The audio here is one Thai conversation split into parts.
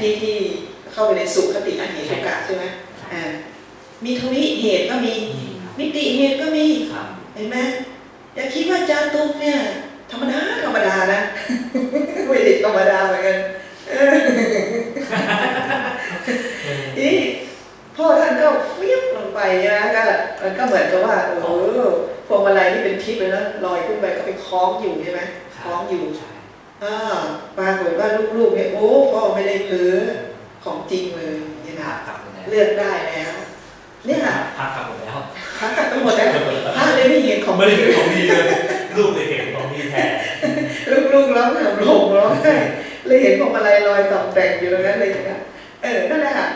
ที่ที่เข้าไปในสุขคติอันเหตุกะใช่ไหมอ่ามีทวิเหตุก็มีนี่ครับมิติเหตุก็มีครับเห็นไหมอย่าคิดว่าจาตุกเนี่ย ธรรมดาธรรมดานะไม่ได้ธรรมดาเหมือนกันเออนี่พ่อท่านก็ฟิบลงไปนะก็มันก็เหมือนกับว่าโอ้โหพวงมาลัยนี่เป็นทิพย์เลยนะลอยขึ้นไปก็ไปคล้องอยู่ใช่ไหมคล้องอยู่ใช่ อ่าปรากฏว่าลูกๆเนี่ยโอ้พ่อไม่ได้เพ้อของจริงเลยเนี่ยครันะบกลับหมดแล้วเลือกได้แล้วเนี่ยพักกลับหมดแล้วพักกันทั้งหมดแล้วพระเลยไม่เห็นของไม่ได้เห็นของดีเลยลูกเลยเห็นของดีแทนลูกๆร้องห่มโลงร้องไห้เลยเห็นพวงมาลัยลอยต่องแต่งอยู่ตรงนั้นเลยนะเออนั่นแหละค่ะ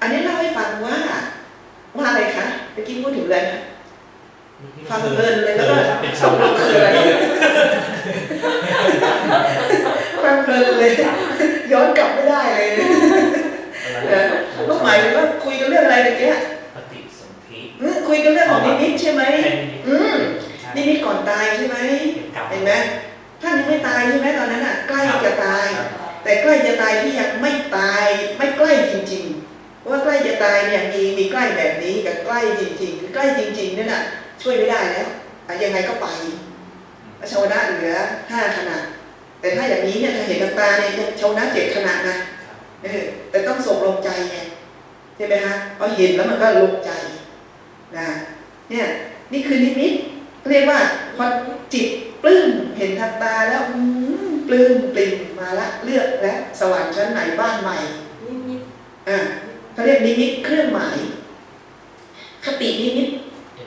อันนี้เล่าให้ฟังว่าว่าอะไรคะเมื่อกี้พูดถึงอะไรนะ ฟังเพลินเลยแล้วก็เป็นส่งลงเคืออะไรฟังเพลินเลย ย้อนกลับไม่ได้เลยนะลูกหมายถึงว่าคุยกันเรื่องอะไรเมื่อกี้ปฏิสนธิอืมคุยกันเรื่องของนิมิตใช่ไหมแค่อืมใช่นิมิตก่อนตายใช่ไหมเป็นกรรมเห็นไหมท่านยังไม่ตายใช่ไหมตอนนั้นอะใกล้จะตาย แต่ใกล้จะตายที่ยังไม่ตายไม่ใกล้จริงๆเพราะว่าใกล้จะตายเนี่ยมีมีใกล้แบบนี้กับใกล้จริง ๆ คือใกล้จริงๆนั่นน่ะ ช่วยไม่ได้แล้วอะยังไงก็ไปพระชาวนะเหลือห้าขนาดแต่ถ้าอย่างนี้เนี่ยถ้าเห็นกับตาเนี่ยชาวนะเจ็ดขนาดนะเออแต่ต้องส่งลงใจไงใช่ไหมฮะพอเห็นแล้วมันก็ลงใจนะเนี่ยนี่คือนิมิตเรียกว่าพอจิตปลื้มเห็นทันตาแล้วอืมปลื้มปริ่มมาละเลือกแล้วสวรรค์ชั้นไหนบ้านใหม่นิมิตอ่าเขาเรียกนิมิตเครื่องหมายคตินิมิต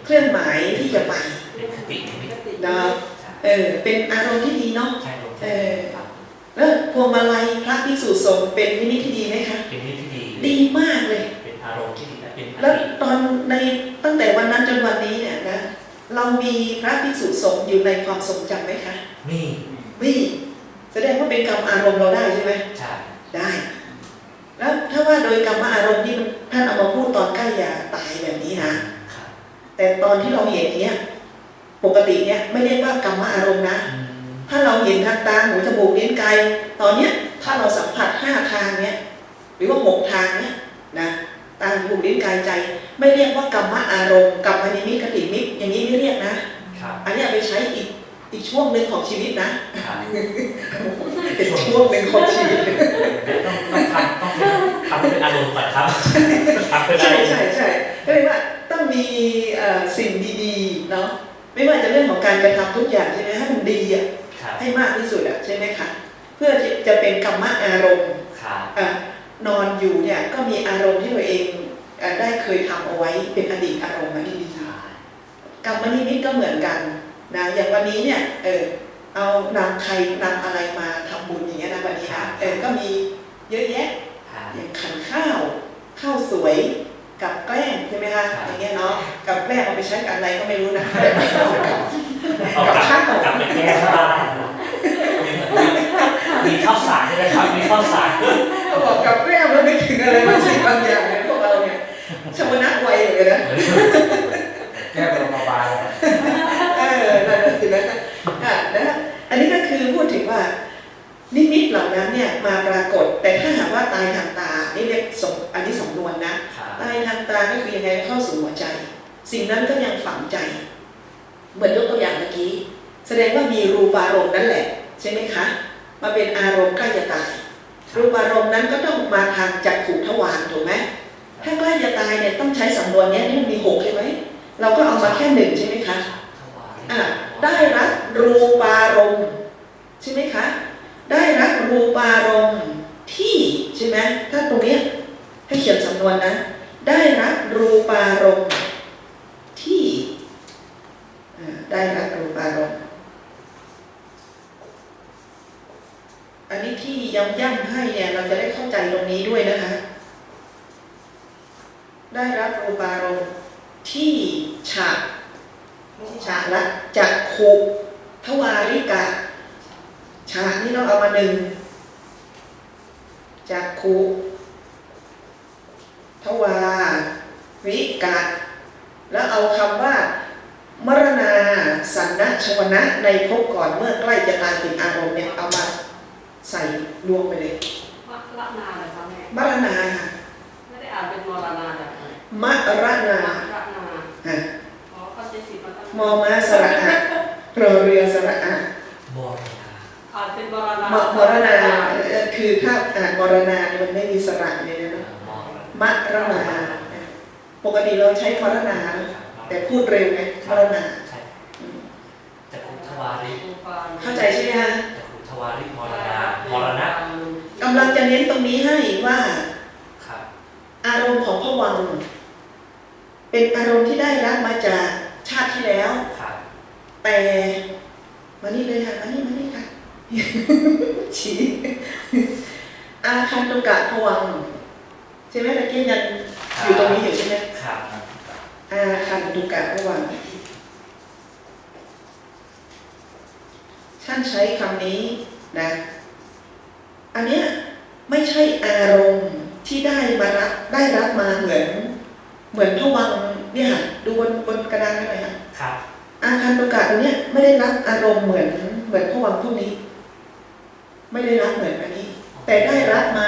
เครื่องหมายที่จะไปเป็นคตินิมิตกตินะเออเป็นอารมณ์ที่ดีเนาะใช่ลงเออแล้วพวงมาลัยพระภิกษุสงฆ์เป็นนิมิตที่ดีไหมคะเป็นนิมิตที่ดีดีมากเลย เป็นอารมณ์ที่ดีและเป็นแล้วตอนในตั้งแต่วันนั้นจนวันนี้เนี่ยนะเรามีพระภิกษุสงฆ์อยู่ในความทรงจำไหมคะนี่มีแสดงว่าเป็นกรรมอารมณ์เราได้ใช่ไหมใช่ได้ แล้วถ้าว่าโดยกรรมอารมณ์ที่มันท่านเอามาพูดตอนใกล้จะตายแบบนี้นะครับ แต่ตอนที่เราเห็นเนี้ยปกติเนี้ยไม่เรียกว่ากรรมอารมณ์นะอืมถ้าเราเห็นทางตาหูจมูกลิ้นกายตอนเนี้ยถ้าเราสัมผัสห้าทางเนี้ยหรือว่าหกทางเนี้ยนะตาหูจมูกลิ้นกายใจ ไม่เรียกว่ากรรมอารมณ์กรรมนิมิตกติมิตอย่างนี้ไม่เรียกนะครับอันเนี้ยเอาไปใช้อีกอีกช่วงหนึ่งของชีวิตนะครับเป็นช่วงหนึ่งของชีวิตต้องต้องทำต้องทำให้เป็นอารมณ์ก่อนครับทำเป็นอาใช่รมณ์ใช่ใช่ก็เลยว่าต้อง มีเอ่อสิ่งดีๆเนาะไม่ว่าจะเรื่องของการกระทำทุกอย่างใช่ไหมให้มันดีอะครับให้มากที่สุดอะใช่ไหมคะเพื่อที่จะเป็นกรรมอารมณ์ครับอะนอนอยู่เนี่ยก็มีอารมณ์ที่ตัวเองอะได้เคยทำเอาไว้เป็นอดีตอารมณ์มาดีใช่ๆกรรมนิมิตก็เหมือนกันนะอย่างวันนี้เนี่ยเออเอานำใครนำอะไรมาทำบุญอย่างเงี้ยนะวันนี้นะเออก็มีเยอะแยะครับอย่างขันข้าวข้าวสวย กับแกล้งใช่ไหมคะครับอย่างเงี้ยเนาะกับแกล้งเอาไปใช้กับอะไรก็ไม่รู้นะกับเอากลับข้าวกลับไปแก้บ้านมีข้าวสารใช่ไหมครับมีข้าวสารเขาบอกกับแกล้งแล้วนึกถึงอะไรบางสิ่งบางอย่างเนี่ยพวกเราเนี่ยชวนะไวเหมือนกันนะแก้เป็นมาบายเออนั่นน่ะสินะอะนะอันนี้ก็คือพูดถึงว่านิมิตเหล่านั้นเนี่ยมาปรากฏแต่ถ้าหากว่าตายทางตานี่เรียกสม ทางตาก็คือยังไงเข้าสู่หัวใจ สิ่งนั้นก็ยังฝังใจ เหมือนยกตัวอย่างเมื่อกี้ แสดงว่ามีรูปารมณ์นั่นแหละ ใช่ไหมคะ มาเป็นอารมณ์ใกล้จะตาย รูปารมณ์นั้นก็ต้องมาทางจักขุทวารถูกไหมถ้าใกล้จะตายเนี่ยต้องใช้สำนวนนี้นี่มันมีหกใช่ไหมเราก็เอามาแค่หนึ่งใช่ไหมคะอะได้รับรูปารมณ์ใช่ไหมคะ ได้รับรูปารมณ์ที่ใช่ไหมถ้าตรงนี้ให้เขียนสำนวนนะ ได้รับรูปารมณ์ที่ได้รับรูปารมณ์อันนี้ที่ย้ำย่ำให้เนี่ยเราจะได้เข้าใจตรงนี้ด้วยนะคะ ได้รับรูปารมณ์ที่ฉาก ไม่ใช่ฉากละจักขุทวาริกะฉากนี่เราเอามาหนึ่งจักขุทวาริกะ แล้วเอาคำ ว่ามรณาสันนะชวนะในภพก่อนเมื่อใกล้จะตายถึงอารมณ์เนี่ยเอามาใส่รวมไปเลยเราละนาเลยครับแม่มรณาค่ะไม่ได้อ่านเป็นมรณาแบบไหนมรณาละนาอะอ๋อเขาใช้สิทธิ์มาตั้งมอมาสระอะรอเรือสระอะบอรณาอ่านเป็นมรณามมรณาเอ่อคือถ้าอ่านมรณาเนี่ยมันไม่มีสระเลยนะเนอะมอรมรณาปกติเราใช้มรณาณา แต่พูดเร็วไงมรณาใช่อืมแต่คุณทวาริรูปานเข้าใจใช่ไหมคะแต่คุณทวาริมรณามรณะกำลังจะเน้นตรงนี้ให้ว่าครับอารมณ์ของพระวัง เป็นอารมณ์ที่ได้รับมาจากชาติที่แล้วครับแต่มานี่เลยค่ะมานี่มานี่ค่ะชี้อาคันตุกะพวังค์ใช่ไหมตะกี้ยังอยู่ตรงนี้อยู่ใช่ไหมครับ อาคันตุกะพวังค์ท่านใช้คำนี้นะ อันเนี้ยไม่ใช่อารมณ์ที่ได้มารับได้รับมาเหมือน เหมือนพวังค์เนี่ยค่ะดูบนบนกระดานกันหน่อยค่ะครับอาคารประกาศตรงเนี้ยไม่ได้รับอารมณ์เหมือนเหมือนพวังค์พวกนี้ ไม่ได้รับเหมือนอันนี้ แต่ได้รับมา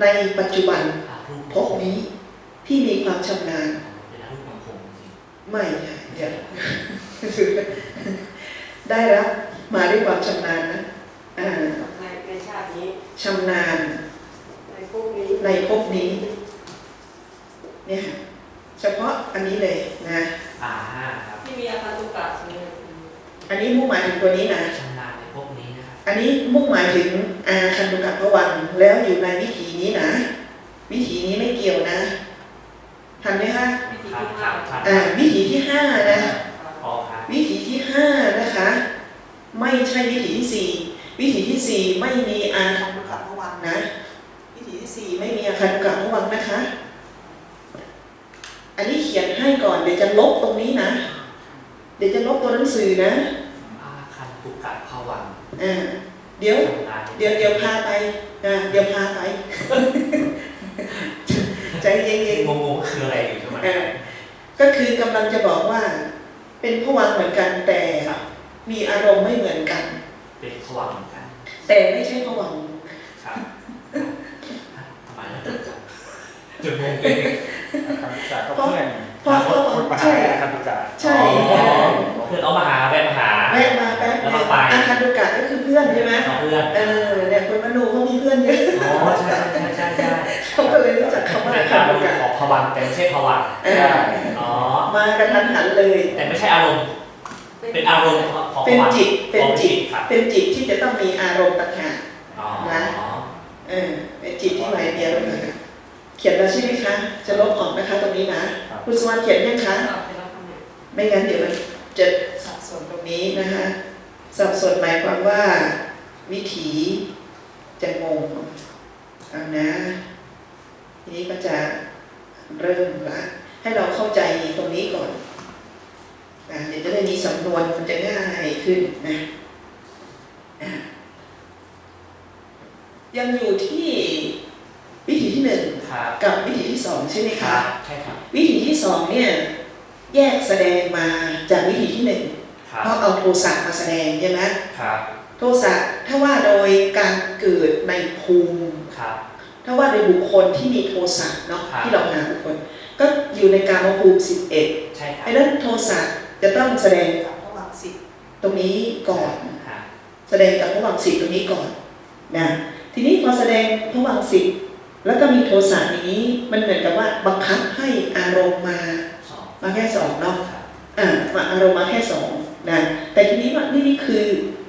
ในปัจจุบันอารูปพบนี้ที่มีความชำนาญ ไม่ค่ะเดี๋ยวได้รับมาด้วยความชำนาญนะอ่าในในชาตินี้ชำนาญ ในพวกนี้ในภพนี้ เนี่ยค่ะเฉพาะอันนี้เลยนะอ่าครับที่มีอาคารตุกะใช่ไหมอันนี้มุ่งหมายถึงตัวนี้นะชำนาญในพวกนี้นะครับอันนี้มุ่งหมายถึงอาคันตุกะพระวังค์แล้วอยู่ในวิถีนี้นะวิถีนี้ไม่เกี่ยวนะ ทันไหมคะวิธีครับที่คห้ารับครับอ่าวิถีที่ห้านะพอครับวิถีที่ห้านะคะ ไม่ใช่วิถีที่สี่วิถีที่สี่ไม่มีอาคันตุกะพระวังค์นะ วิถีที่สี่ไม่มีอาคันตุกะพระวังค์นะคะ อันนี้เขียนให้ก่อนเดี๋ยวจะลบตรงนี้นะ เดี๋ยวจะลบตัวหนังสือนะอาคันตุกะภวังค์อ่าเดี๋ยวชำนาญในเดี๋ยวเดี๋ยวพาไปนะเดี๋ยวพาไป ใจเย็นงงๆคืออะไรอยู่ใช่ไหมๆเออก็คือกำลังจะบอกว่า เป็นพวังค์เหมือนกันแต่ครับมีอารมณ์ไม่เหมือนกัน เป็นภวังค์เหมือนกันแต่ไม่ใช่พวังค์ครับทำไมล่ะครับจุดงงเองคำจากก็เพื่อนเพราะเพราะคนมาหาใช่คำตุกะใช่อ๋อเพื่อนเอามาหาแวะมาหาแวะมาแป๊บแล้วนึก็งไปอาคาดุกะก็คือเพื่อนใช่ไหมเอาเพื่อนเออเนี่ยคนมโนเขามีเพื่อนเยอะอ๋อใช่ คำว่าเป็อานคาการดุรู้กะของภวังค์แต่ไม่ใช่ภวังค์เอออ๋อ มากระทันหันเลย แต่ไม่ใช่อารมณ์ เป็นอารมณ์ของเป็นภวังค์จิต เป็นของจิต ครับเป็นจิตที่จะต้องมีอารมณ์ต่างหาก อ๋อเออเป็นจิตที่ไหลเดียวเลยค่ะเขียนแล้วใช่ไหมคะ จะลบออกนะคะตรงนี้นะ คุณสวัสดิ์เขียนยังคะตอบไปแล้วค่ะแม่ไม่งั้นเดี๋ยวมันจะสับสนตรงนี้นะคะ สับสนหมายความว่า วิถีจะงงเอานะ ทีนี้ก็จะเริ่มละให้เราเข้าใจตรงนี้ก่อนนะเดี๋ยวจะได้มีสำนวนมันจะง่ายขึ้นนะอะยังอยู่ที่วิธีที่หนึ่งครับกับวิธีที่สองใช่ไหมคคะรับใช่ครับวิธีที่สองเนี่ยแยกแสดงมาจากวิธีที่หนึ่งครับเพราะเอาโทสะมาแสดงใช่ไหมครับโทสะถ้าว่าโดยการเกิดในภูมิครับ ถ้าว่าโดยบุคคลที่มีโทสะเนาะครับที่เราหาบุคคล ก็อยู่ในการมภูมิสิบเอ็ดใช่ครับไอ้นั้นโทสะจะต้องแสดงกับพระวังสิบตรงนี้ก่อนครับแสดงกับพระวังสิบตรงนี้ก่อนนะทีนี้พอแสดงพระวังสิบแล้วก็มีโทสะอย่างนี้มันเหมือนกับว่าบังคับให้อารมณ์มาสองมาแค่สองเนาะครับอ่ามาอารมณ์มาแค่สองนะแต่ทีนี้ว่านี่นี่คือ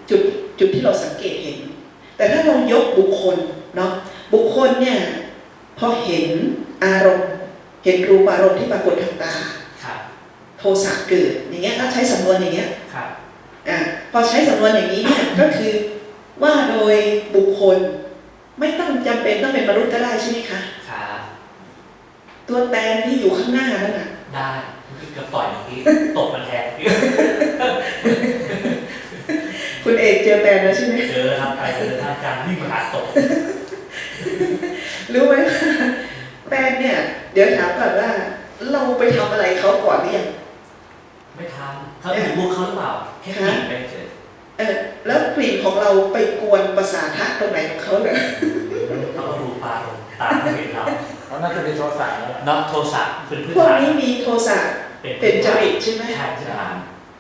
จุดจุดที่เราสังเกตเห็น แต่ถ้าเรายกบุคคลเนาะ บุคคลเนี่ยพอเห็นอารมณ์ เห็นรูปอารมณ์ที่ปรากฏทางตาครับโทสะเกิดอย่างเงี้ยถ้าใช้สำนวนอย่างเงี้ยครับอ่าพอใช้สำนวนอย่างนี้เนี่ยก็คือว่าโดยบุคคลไม่ต้องจำเป็นต้องเป็นมนุษย์ก็ได้ใช่ไหมคะครับตัวแตนที่อยู่ข้างหน้านั่นน่ะได้เมื่อกี้เกือบต่อยเมื่อกี้ตบมันแทนคุณเอกเจอแตนแล้วใช่ไหมเจอครับไปเจอท่านอาจารย์วิ่งมาหาตบ รู้ไหมว่าแตน เนี่ยเดี๋ยวถามก่อนว่า เราไปทำอะไรเขาก่อนหรือยัง ไม่ทำเขาถูกลูกเขาหรือเปล่า แค่กินไปเฉยเออแล้วกลิ่นของเราไปกวนประสาทะตรงไหนของเขาเหรอเขาก็รูปารมตามไม่เห็นเราเขาน่าจะมีโทรศัพท์แล้วล่ะเนาะโทรศัพท์เป็นพื้นพวกฐานนี้มีโทสะเป็นเป็นจริตใช่ไหมใช่ใช่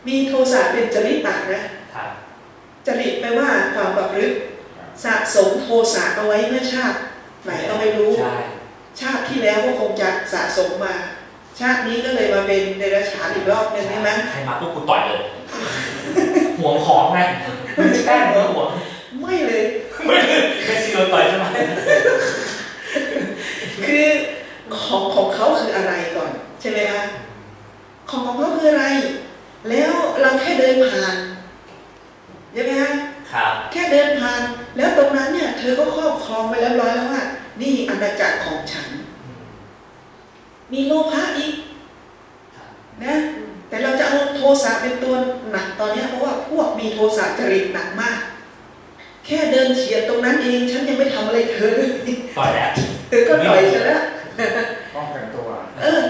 มีโทสะเป็นจริตต่างนะครับจริตแปลว่าความประพฤติสะสมโทสะเอาไว้เมื่อชาติไหนก็ไม่รู้ ใช่ ชาติที่ แล้วก็คงจะสะสมมา ชาตินี้ก็เลยมาเป็นเดรัจฉานอีกรอบหนึงใช่ไหมใครมาปุ๊บกูต่อยเลยห่วงของไงไม่ใช่ห่วงห่วงไม่เลยไม่ไม่ซีโรต่อยใช่ไหมคือของของเขาคืออะไรก่อน ใช่ไหมคะของของเขาคืออะไร แล้วเราแค่เดินผ่านใช่ไหมคะครับ แค่เดินผ่าน แล้วตรงนั้นเนี่ย เธอก็ครอบครองไปแล้วร้อยแล้วว่านี่อาณาจักรของฉัน มีโลภะอีกครับนะ แต่เราจะเอาโทสะเป็นตัวหนักตอนเนี้ยเพราะว่าพวกมีโทสะจริตหนักมาก แค่เดินเฉียดตรงนั้นเองฉันยังไม่ทำอะไรเธอเลยต่อยแล้วเธอก็ต่อยฉันแล้วป้องกันตัว เออ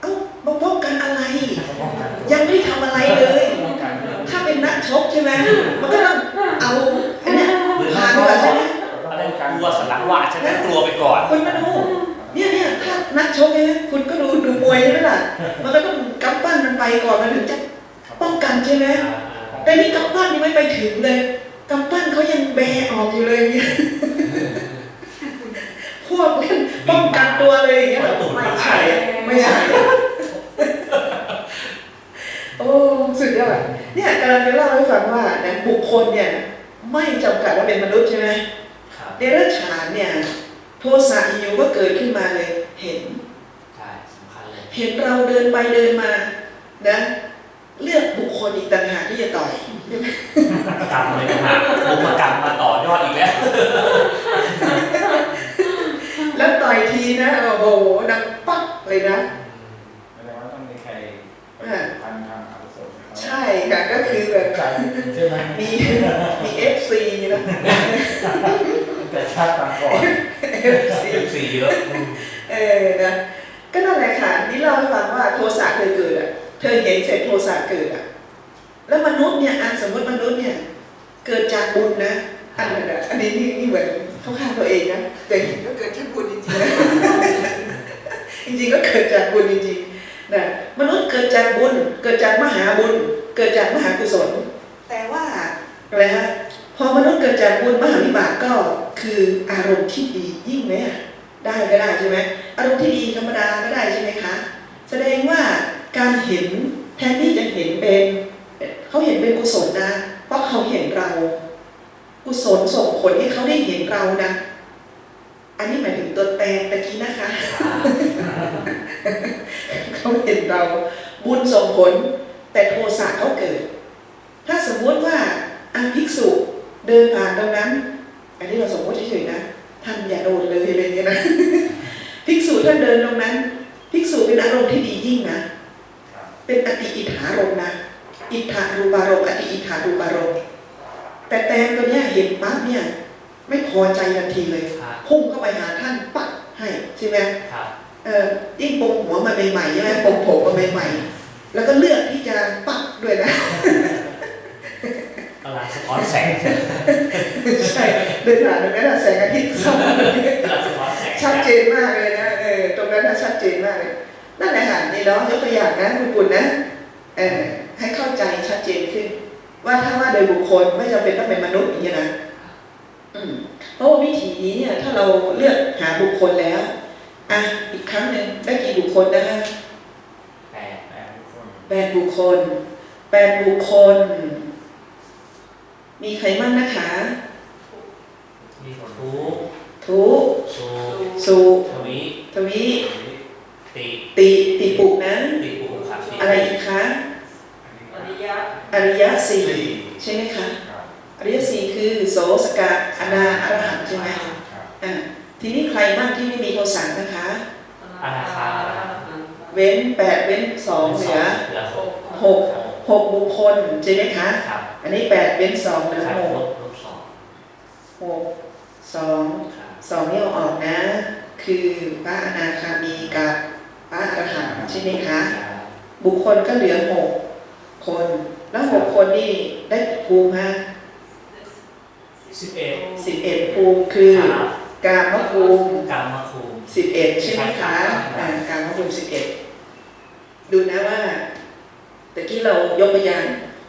เอ้ามาป้องกันอะไรป้องกันตัวยังไม่ทำอะไรเลยป้องกันตัวถ้าเป็นนักชกใช่ไหมมันก็ต้องเอาอันเนี้ยหรือผ่านถ้าก่อนใช่ไหมอะไรกลัวสันหลังหวาดใช่ไหมกลัวไปก่อนคุณมาดูเนี่ยเนี่ยถ้านักชกเนี่ยคุณก็ดูดูมวยใช่ไหมล่ะ มันก็ต้องกำปั้นมันไปก่อนมันถึงจะป้องกันใช่ไหมแต่นี่กำปั้นยังไม่ไปถึงเลยกำปั้นเขายังแบออกอยู่เลยเนี่ยพวกเล่นป้องกันตัวเลยอย่างเงี้ยไม่ใช่ไม่ใช่โอ้สุดยอดเนี่ยกำลังจะเล่าให้ฟังว่าเนี่ยบุคคลเนี่ย ไม่จำกัดว่าเป็นมนุษย์ใช่ไหมครับเดรัจฉานเนี่ยโทสะอยู่ก็เกิดขึ้นมาเลย เห็น ใช่สำคัญเลย เห็นเราเดินไปเดินมานะ เลือกบุคคลอีกต่างหากที่จะต่อยกรรมเลยนะฮะบุกมากรรมมาต่อยอดอีกแล้ว แล้วต่อยทีนะโอ้โหดังปักเลยนะแสดงว่าต้องมีใครไปพันทางอาวุโสเขาใช่ค่ะก็คือแบบใจใช่ไหมมีมีเอฟซีนะแต่ชาติตามก่อนเอฟซีเอฟซี เออนะก็นั่นแหละค่ะนี่เราให้ฟังว่าโทสะเคยเกิดอะเธอเห็นเสร็จโทสะเกิดอะแล้วมนุษย์เนี่ยอันสมมติมนุษย์เนี่ยเกิดจากบุญนะอันนั้นอะอันนี้นี่นี่เหมือนเขาข้าตัวเองนะแต่จริงก็เกิดจากบุญจริงๆนะจริงๆก็เกิดจากบุญจริงๆนะมนุษย์เกิดจากบุญ เกิดจากมหาบุญ เกิดจากมหากุศล แต่ว่าอะไรฮะพอมนุษย์เกิดจากบุญมหาวิบากก็คืออารมณ์ที่ดียิ่งไหมอะ ได้ก็ได้ใช่ไหมอารมณ์ที่ดีธรรมดาก็ได้ใช่ไหมคะ แสดงว่าการเห็นแทนที่จะเห็นเป็นเขาเห็นเป็นกุศลนะ เพราะเขาเห็นเรา กุศลส่งผลให้เขาได้เห็นเรานะ อันนี้หมายถึงตัวแตนตะกี้นะคะเขาเห็นเราบุญส่งผล แต่โทสะเขาเกิด ถ้าสมมติว่าอันภิกษุเดินผ่านตรงนั้น อันนี้เราสมมติเฉยๆนะ ท่านอย่าโดนเลยอะไรเงี้ยนะภิกษุท่านเดินตรงนั้น ภิกษุเป็นอารมณ์ที่ดียิ่งนะ เป็นอติอิทธารมณ์นะ อิทธารูปารมณ์อติอิทธารูปารมณ์แต่แตนตัวเนี้ยเห็นปั๊บเนี่ย ไม่พอใจทันทีเลยครับพุ่งเข้าไปหาท่านปักให้ใช่ไหมครับเออยิ่งปมหัวมาใหม่ๆใช่ไหมปมผมมาใหม่ๆแล้วก็เลือกที่จะปักด้วยนะกำลัง สะท้อนแสงใช่เดินผ่านตรงนั้นอะแสงอาทิตย์ส่องกำลังสะท้อนแสงชัดเจนมากเลยนะเออตรงนั้นนะชัดเจนมากเลยนั่นแหละค่ะนี่เนาะยกตัวอย่างนะคุณปุ่นนะเออให้เข้าใจชัดเจนขึ้น ว่าถ้าว่าโดยบุคคลไม่จำเป็นต้องเป็นมนุษย์อย่างนี้ยนะอืมเพราะว่าวิธีนี้เนี่ยถ้าเราเลือกหาบุคคลแล้วอะอีกครั้งหนึ่งได้กี่บุคคลนะคะแปดแปดทุกคนแปดบุคคลแปดบุคคล มีใครบ้างนะคะ มีทุกทุสูสุทวิทวิติติติปุกนะ ติปุครับอะไรอีกคะอริยะอริยสี่สี่ใช่ไหมคะครับอริยสี่คือโสสกะอนาอรหันต์ใช่ไหมครับอ่าทีนี้ใครบ้างที่ไม่มีโทสะนะคะอนาคาเว้นแปดเว้นสองเหลือเหลือหหกก หกหกบุคคลใช่ไหมคะ ครับอันนี้แปดเว้นสองเหลือครับหกลบลบสองหกสองครับสองนี่เอาออกนะ คือพระอนาคามีกับพระอรหันต์ใช่ไหมคะ ครับบุคคลก็เหลือหกคน แล้วหกคนนี่ได้กี่ภูมิฮะสิบเอ็ดสิบเอ็ดภูมิคือครับกามภูมิ กรรมคูสิบเอ็ดใช่ไหมคะอ่ากลางพระภูมิสิบเอ็ดดูนะว่า ตะกี้เรายกตัวอย่าง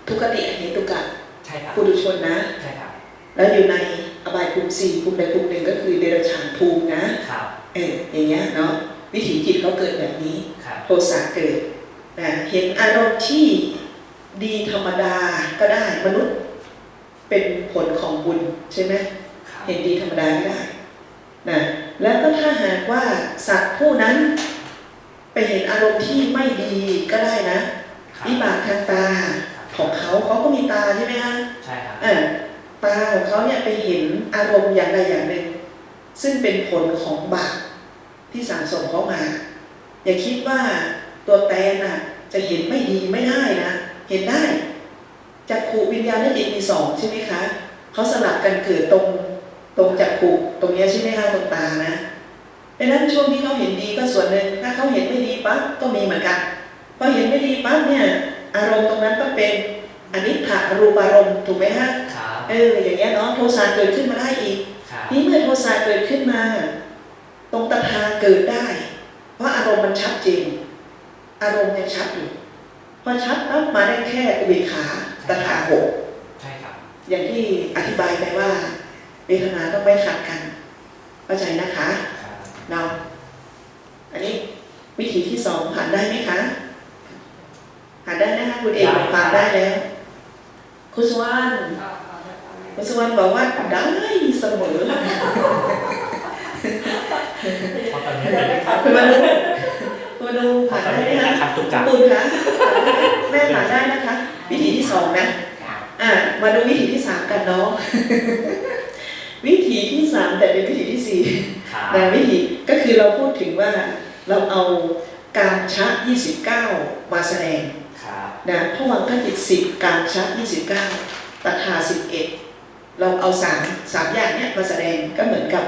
ทุกขติอเหตุกะใช่ครับปุถุชนนะ ใช่ครับ แล้วอยู่ในอบายภูมิสี่ภูมิใดภูมิหนึ่งก็คือเดรัจฉานภูมินะครับเอออย่างเงี้ยเนาะวิถีจิตเขาเกิดแบบนี้ครับโทสะเกิดนะเห็นอารมณ์ที่ดีธรรมดาก็ได้มนุษย์ เป็นผลของบุญใช่ไหมครับเห็นดีธรรมดาก็ได้นะแล้วก็ถ้าหากว่าสัตว์ผู้นั้นไปเห็นอารมณ์ที่ไม่ดีก็ได้นะครับ วิบากทางตาของเขาเขาก็มีตาใช่ไหมฮะใช่ครับเออตาของเขาเนี่ยไปเห็นอารมณ์อย่างใดอย่างหนึ่ง ซึ่งเป็นผลของบาปที่สั่งสมเขามา อย่าคิดว่าตัวแตนน่ะ จะเห็นไม่ดีไม่ได้นะเห็นได้จักขูวิญญาณและจิตมีสองใช่ไหมคะเขาสลับกันเกิดตรงตรงจักขูตรงเนี้ยใช่ไหมคะตรงตานะดังนั้นช่วงที่เขาเห็นดีก็ส่วนหนึ่งถ้าเขาเห็นไม่ดีปั๊บก็มีเหมือนกัน พอเห็นไม่ดีปั๊บเนี่ย อารมณ์ตรงนั้นก็เป็นอนิจจารูปารมณ์ถูกไหมฮะครับเอออย่างเงี้ยเนาะโทสะเกิดขึ้นมาได้อีกครับนี่เมื่อโทสะเกิดขึ้นมา ตรงตถาเกิดได้ เพราะอารมณ์มันชัดเจนอารมณ์ยังชัดอยู่พอชัดปั๊บมาได้แค่อุเบกขาตถาหกใช่ครับ อย่างที่อธิบายไปว่าเวทนาต้องไม่ขัดกันเข้าใจนะคะครับเนาะอันนี้วิธีที่สองผ่านได้ไหมคะ ผ่านได้นะคะคุณเอกบอกผ่านได้แล้ว คุณสวรรณอ่าอ่าได้ฟังไหมคุณสวรรณบอกว่าได้เสมอเพราะตอนนี้เดี๋ยวเป็นไปฟังคุณมาดูคุณมาดูเพราะผ่านตอนได้นี้ไหมเป็นคะอาคารตุกจักรคุณคะแม่ผ่านได้นะคะ วิธีที่สองนะอะมาดูวิธีที่สามกันเนาะวิธีที่สามแต่เป็นวิธีที่สี่ครับนะวิธีก็คือเราพูดถึงว่าเราเอาการชะ29 มาแสดง ครับนะพวังคจิต10การชะ29ตถา11เราเอาสามสามอย่างเนี้ยมาแสดงก็เหมือนกับ